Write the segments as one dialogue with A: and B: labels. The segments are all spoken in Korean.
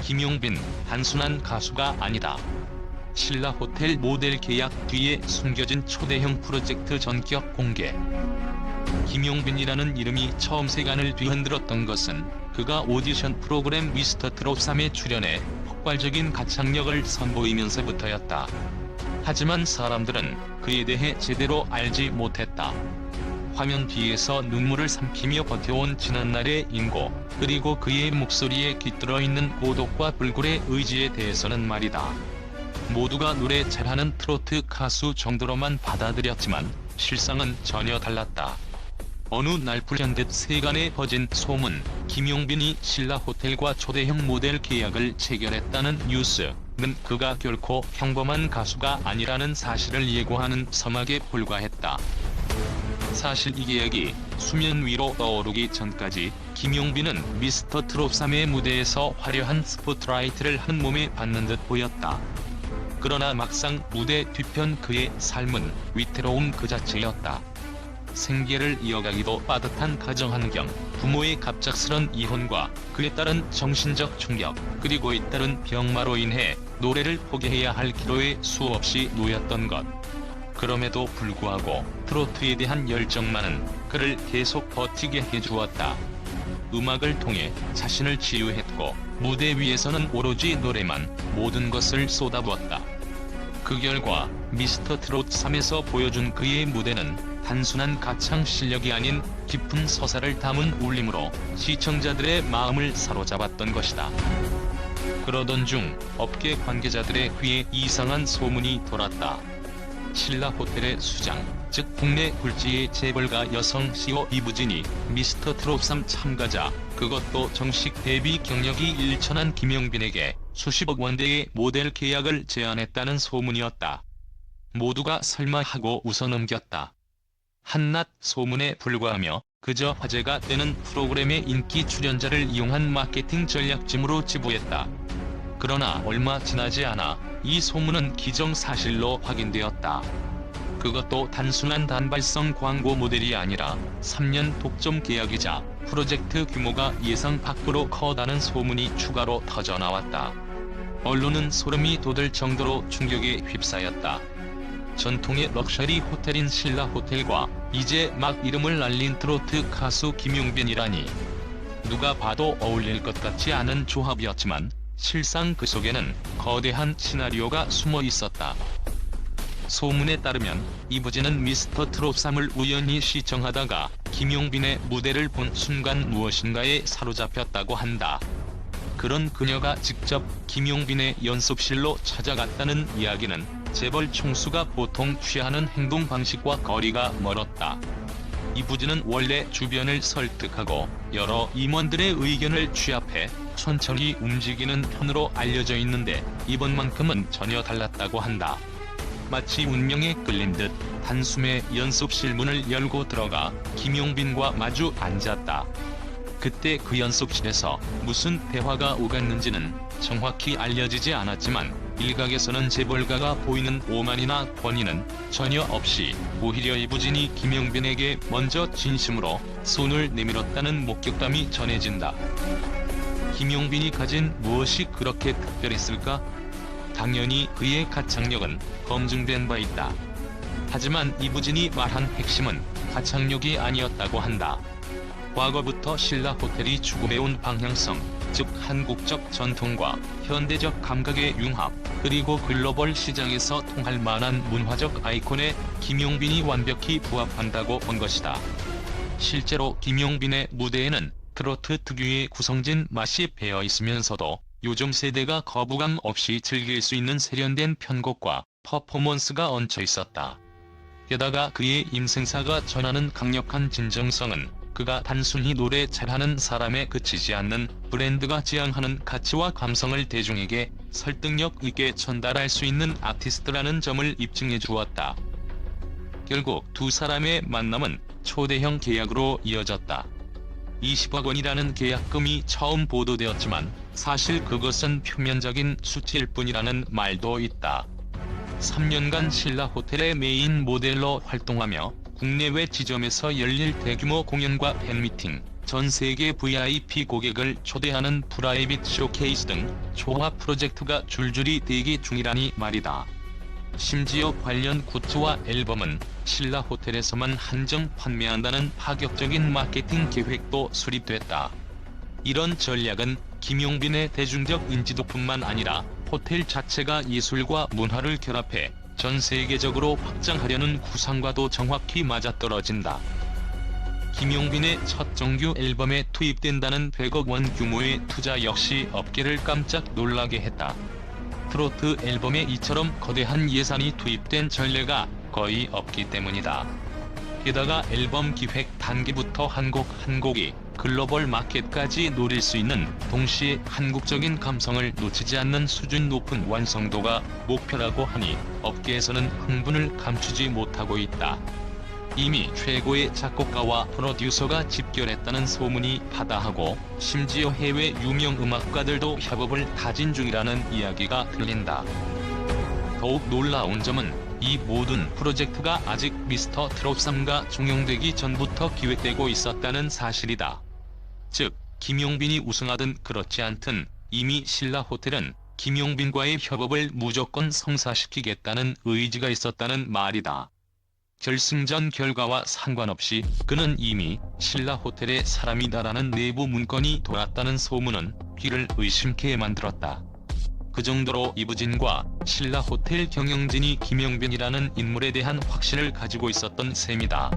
A: 김용빈 단순한 가수가 아니다. 신라 호텔 모델 계약 뒤에 숨겨진 초대형 프로젝트 전격 공개. 김용빈이라는 이름이 처음 세간을 뒤흔들었던 것은 그가 오디션 프로그램 미스터 트롯 3에 출연해 폭발적인 가창력을 선보이면서부터였다. 하지만 사람들은 그에 대해 제대로 알지 못했다. 화면 뒤에서 눈물을 삼키며 버텨온 지난날의 인고, 그리고 그의 목소리에 깃들어 있는 고독과 불굴의 의지에 대해서는 말이다. 모두가 노래 잘하는 트로트 가수 정도로만 받아들였지만 실상은 전혀 달랐다. 어느 날 불현듯 세간에 퍼진 소문, 김용빈이 신라 호텔과 초대형 모델 계약을 체결했다는 뉴스 는 그가 결코 평범한 가수가 아니라는 사실을 예고하는 서막에 불과했다. 사실 이 계약이 수면 위로 떠오르기 전까지 김용빈은 미스터 트롯 3의 무대에서 화려한 스포트라이트를 한 몸에 받는 듯 보였다. 그러나 막상 무대 뒤편 그의 삶은 위태로움 그 자체였다. 생계를 이어가기도 빠듯한 가정 환경, 부모의 갑작스런 이혼과 그에 따른 정신적 충격, 그리고 잇따른 병마로 인해 노래를 포기해야 할 기로에 수없이 놓였던 것. 그럼에도 불구하고 트로트에 대한 열정만은 그를 계속 버티게 해주었다. 음악을 통해 자신을 치유했고 무대 위에서는 오로지 노래만 모든 것을 쏟아부었다. 그 결과 미스터 트롯 3에서 보여준 그의 무대는 단순한 가창 실력이 아닌 깊은 서사를 담은 울림으로 시청자들의 마음을 사로잡았던 것이다. 그러던 중 업계 관계자들의 귀에 이상한 소문이 돌았다. 신라 호텔의 수장, 즉 국내 굴지의 재벌가 여성 CEO 이부진이 미스터 트롯 3 참가자, 그것도 정식 데뷔 경력이 일천한 김용빈에게 수십억 원대의 모델 계약을 제안했다는 소문이었다. 모두가 설마 하고 웃어넘겼다. 한낱 소문에 불과하며 그저 화제가 되는 프로그램의 인기 출연자를 이용한 마케팅 전략짐으로 지부했다. 그러나 얼마 지나지 않아 이 소문은 기정사실로 확인되었다. 그것도 단순한 단발성 광고 모델이 아니라 3년 독점 계약이자 프로젝트 규모가 예상 밖으로 커다는 소문이 추가로 터져나왔다. 언론은 소름이 돋을 정도로 충격에 휩싸였다. 전통의 럭셔리 호텔인 신라 호텔과 이제 막 이름을 날린 트로트 가수 김용빈이라니 누가 봐도 어울릴 것 같지 않은 조합이었지만 실상 그 속에는 거대한 시나리오가 숨어 있었다. 소문에 따르면 이부진은 미스터 트롯 3을 우연히 시청하다가 김용빈의 무대를 본 순간 무엇인가에 사로잡혔다고 한다. 그런 그녀가 직접 김용빈의 연습실로 찾아갔다는 이야기는 재벌 총수가 보통 취하는 행동 방식과 거리가 멀었다. 이부진은 원래 주변을 설득하고 여러 임원들의 의견을 취합해 천천히 움직이는 편으로 알려져 있는데 이번만큼은 전혀 달랐다고 한다. 마치 운명에 끌린 듯 단숨에 연습실 문을 열고 들어가 김용빈과 마주 앉았다. 그때 그 연습실에서 무슨 대화가 오갔는지는 정확히 알려지지 않았지만 일각에서는 재벌가가 보이는 오만이나 권위는 전혀 없이 오히려 이부진이 김용빈에게 먼저 진심으로 손을 내밀었다는 목격담이 전해진다. 김용빈이 가진 무엇이 그렇게 특별했을까? 당연히 그의 가창력은 검증된 바 있다. 하지만 이부진이 말한 핵심은 가창력이 아니었다고 한다. 과거부터 신라 호텔이 추구해온 방향성, 즉 한국적 전통과 현대적 감각의 융합, 그리고 글로벌 시장에서 통할 만한 문화적 아이콘에 김용빈이 완벽히 부합한다고 본 것이다. 실제로 김용빈의 무대에는 트로트 특유의 구성진 맛이 배어 있으면서도 요즘 세대가 거부감 없이 즐길 수 있는 세련된 편곡과 퍼포먼스가 얹혀 있었다. 게다가 그의 임생사가 전하는 강력한 진정성은 그가 단순히 노래 잘하는 사람에 그치지 않는 브랜드가 지향하는 가치와 감성을 대중에게 설득력 있게 전달할 수 있는 아티스트라는 점을 입증해 주었다. 결국 두 사람의 만남은 초대형 계약으로 이어졌다. 20억 원이라는 계약금이 처음 보도되었지만 사실 그것은 표면적인 수치일 뿐이라는 말도 있다. 3년간 신라 호텔의 메인 모델로 활동하며 국내외 지점에서 열릴 대규모 공연과 팬미팅, 전 세계 VIP 고객을 초대하는 프라이빗 쇼케이스 등 조화 프로젝트가 줄줄이 대기 중이라니 말이다. 심지어 관련 굿즈와 앨범은 신라 호텔에서만 한정 판매한다는 파격적인 마케팅 계획도 수립됐다. 이런 전략은 김용빈의 대중적 인지도뿐만 아니라 호텔 자체가 예술과 문화를 결합해 전 세계적으로 확장하려는 구상과도 정확히 맞아떨어진다. 김용빈의 첫 정규 앨범에 투입된다는 100억 원 규모의 투자 역시 업계를 깜짝 놀라게 했다. 트로트 앨범에 이처럼 거대한 예산이 투입된 전례가 거의 없기 때문이다. 게다가 앨범 기획 단계부터 한 곡 한 곡이 글로벌 마켓까지 노릴 수 있는 동시에 한국적인 감성을 놓치지 않는 수준 높은 완성도가 목표라고 하니 업계에서는 흥분을 감추지 못하고 있다. 이미 최고의 작곡가와 프로듀서가 집결했다는 소문이 바다하고 심지어 해외 유명 음악가들도 협업을 다진 중이라는 이야기가 들린다. 더욱 놀라운 점은 이 모든 프로젝트가 아직 미스터 트롯 3가 종영되기 전부터 기획되고 있었다는 사실이다. 즉, 김용빈이 우승하든 그렇지 않든 이미 신라 호텔은 김용빈과의 협업을 무조건 성사시키겠다는 의지가 있었다는 말이다. 결승전 결과와 상관없이 그는 이미 신라 호텔의 사람이다라는 내부 문건이 돌았다는 소문은 귀를 의심케 만들었다. 그 정도로 이부진과 신라 호텔 경영진이 김영빈이라는 인물에 대한 확신을 가지고 있었던 셈이다.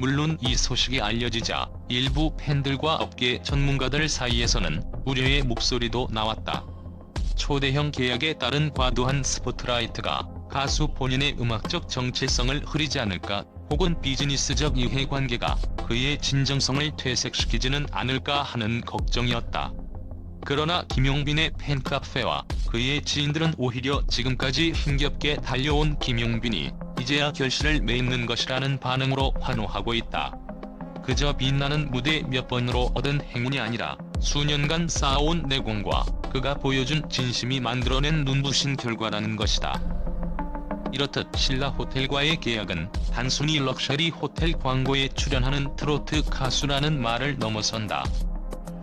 A: 물론 이 소식이 알려지자 일부 팬들과 업계 전문가들 사이에서는 우려의 목소리도 나왔다. 초대형 계약에 따른 과도한 스포트라이트가 가수 본인의 음악적 정체성을 흐리지 않을까 혹은 비즈니스적 이해관계가 그의 진정성을 퇴색시키지는 않을까 하는 걱정이었다. 그러나 김용빈의 팬카페와 그의 지인들은 오히려 지금까지 힘겹게 달려온 김용빈이 이제야 결실을 맺는 것이라는 반응으로 환호하고 있다. 그저 빛나는 무대 몇 번으로 얻은 행운이 아니라 수년간 쌓아온 내공과 그가 보여준 진심이 만들어낸 눈부신 결과라는 것이다. 이렇듯 신라 호텔과의 계약은 단순히 럭셔리 호텔 광고에 출연하는 트로트 가수라는 말을 넘어선다.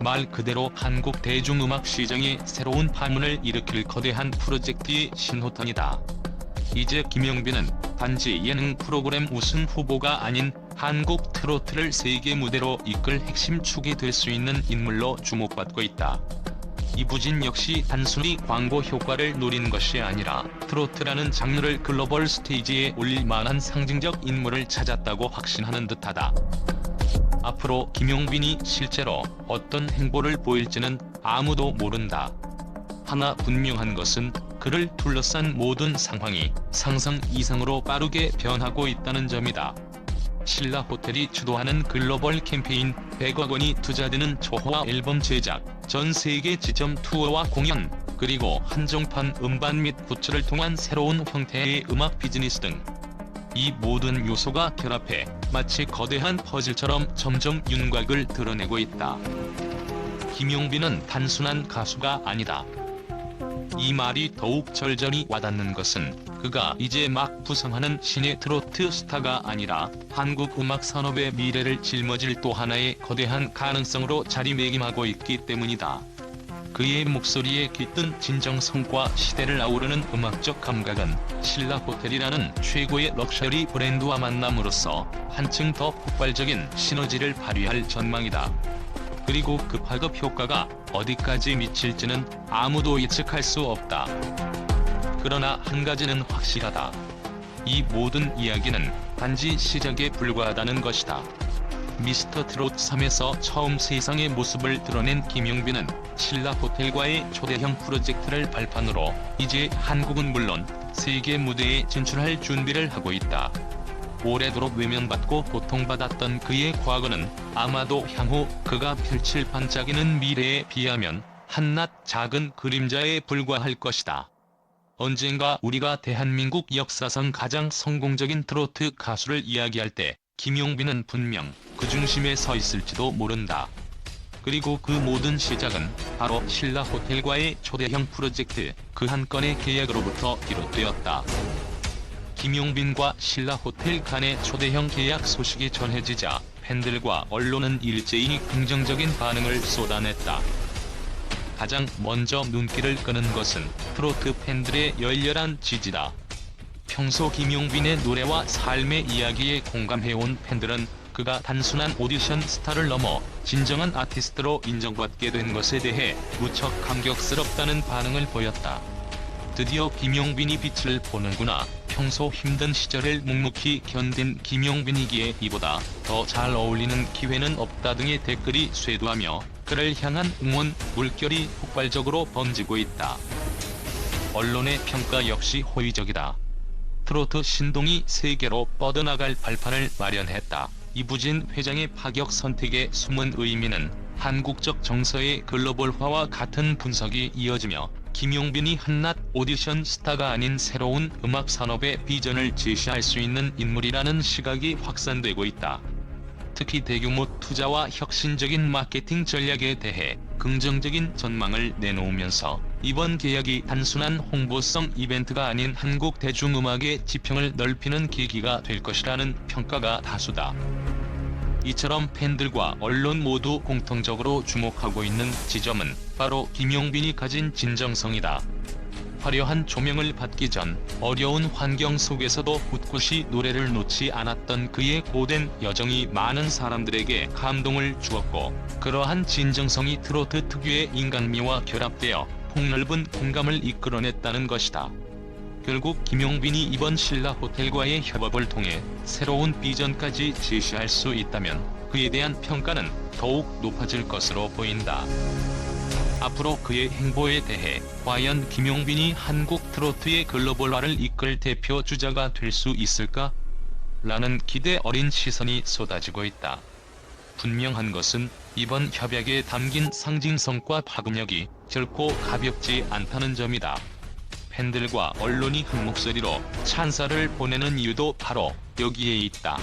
A: 말 그대로 한국 대중음악 시장에 새로운 파문을 일으킬 거대한 프로젝트의 신호탄이다. 이제 김영빈은 단지 예능 프로그램 우승 후보가 아닌 한국 트로트를 세계 무대로 이끌 핵심 축이 될 수 있는 인물로 주목받고 있다. 이부진 역시 단순히 광고 효과를 노린 것이 아니라 트로트라는 장르를 글로벌 스테이지에 올릴 만한 상징적 인물을 찾았다고 확신하는 듯하다. 앞으로 김용빈이 실제로 어떤 행보를 보일지는 아무도 모른다. 하나 분명한 것은 그를 둘러싼 모든 상황이 상상 이상으로 빠르게 변하고 있다는 점이다. 신라 호텔이 주도하는 글로벌 캠페인 100억 원이 투자되는 초호화 앨범 제작, 전 세계 지점 투어와 공연, 그리고 한정판 음반 및 굿즈를 통한 새로운 형태의 음악 비즈니스 등 이 모든 요소가 결합해 마치 거대한 퍼즐처럼 점점 윤곽을 드러내고 있다. 김용빈은 단순한 가수가 아니다. 이 말이 더욱 절절히 와닿는 것은 그가 이제 막 부상하는 신의 트로트 스타가 아니라 한국 음악 산업의 미래를 짊어질 또 하나의 거대한 가능성으로 자리매김하고 있기 때문이다. 그의 목소리에 깃든 진정성과 시대를 아우르는 음악적 감각은 신라 호텔이라는 최고의 럭셔리 브랜드와 만남으로써 한층 더 폭발적인 시너지를 발휘할 전망이다. 그리고 그 파급 효과가 어디까지 미칠지는 아무도 예측할 수 없다. 그러나 한 가지는 확실하다. 이 모든 이야기는 단지 시작에 불과하다는 것이다. 미스터 트롯 3에서 처음 세상의 모습을 드러낸 김용빈은 신라 호텔과의 초대형 프로젝트를 발판으로 이제 한국은 물론 세계 무대에 진출할 준비를 하고 있다. 오래도록 외면받고 고통받았던 그의 과거는 아마도 향후 그가 펼칠 반짝이는 미래에 비하면 한낱 작은 그림자에 불과할 것이다. 언젠가 우리가 대한민국 역사상 가장 성공적인 트로트 가수를 이야기할 때 김용빈은 분명 그 중심에 서 있을지도 모른다. 그리고 그 모든 시작은 바로 신라 호텔과의 초대형 프로젝트 그 한 건의 계약으로부터 비롯되었다. 김용빈과 신라 호텔 간의 초대형 계약 소식이 전해지자 팬들과 언론은 일제히 긍정적인 반응을 쏟아냈다. 가장 먼저 눈길을 끄는 것은 트로트 팬들의 열렬한 지지다. 평소 김용빈의 노래와 삶의 이야기에 공감해온 팬들은 그가 단순한 오디션 스타를 넘어 진정한 아티스트로 인정받게 된 것에 대해 무척 감격스럽다는 반응을 보였다. 드디어 김용빈이 빛을 보는구나. 평소 힘든 시절을 묵묵히 견딘 김용빈이기에 이보다 더 잘 어울리는 기회는 없다 등의 댓글이 쇄도하며 그를 향한 응원 물결이 폭발적으로 번지고 있다. 언론의 평가 역시 호의적이다. 트로트 신동이 세계로 뻗어나갈 발판을 마련했다. 이부진 회장의 파격 선택의 숨은 의미는 한국적 정서의 글로벌화와 같은 분석이 이어지며 김용빈이 한낱 오디션 스타가 아닌 새로운 음악 산업의 비전을 제시할 수 있는 인물이라는 시각이 확산되고 있다. 특히 대규모 투자와 혁신적인 마케팅 전략에 대해 긍정적인 전망을 내놓으면서 이번 계약이 단순한 홍보성 이벤트가 아닌 한국 대중음악의 지평을 넓히는 계기가 될 것이라는 평가가 다수다. 이처럼 팬들과 언론 모두 공통적으로 주목하고 있는 지점은 바로 김용빈이 가진 진정성이다. 화려한 조명을 받기 전 어려운 환경 속에서도 굳굳이 노래를 놓지 않았던 그의 고된 여정이 많은 사람들에게 감동을 주었고 그러한 진정성이 트로트 특유의 인간미와 결합되어 폭넓은 공감을 이끌어냈다는 것이다. 결국 김용빈이 이번 신라 호텔과의 협업을 통해 새로운 비전까지 제시할 수 있다면 그에 대한 평가는 더욱 높아질 것으로 보인다. 앞으로 그의 행보에 대해 과연 김용빈이 한국 트로트의 글로벌화를 이끌 대표 주자가 될 수 있을까? 라는 기대 어린 시선이 쏟아지고 있다. 분명한 것은 이번 협약에 담긴 상징성과 파급력이 결코 가볍지 않다는 점이다. 팬들과 언론이 한 목소리로 찬사를 보내는 이유도 바로 여기에 있다.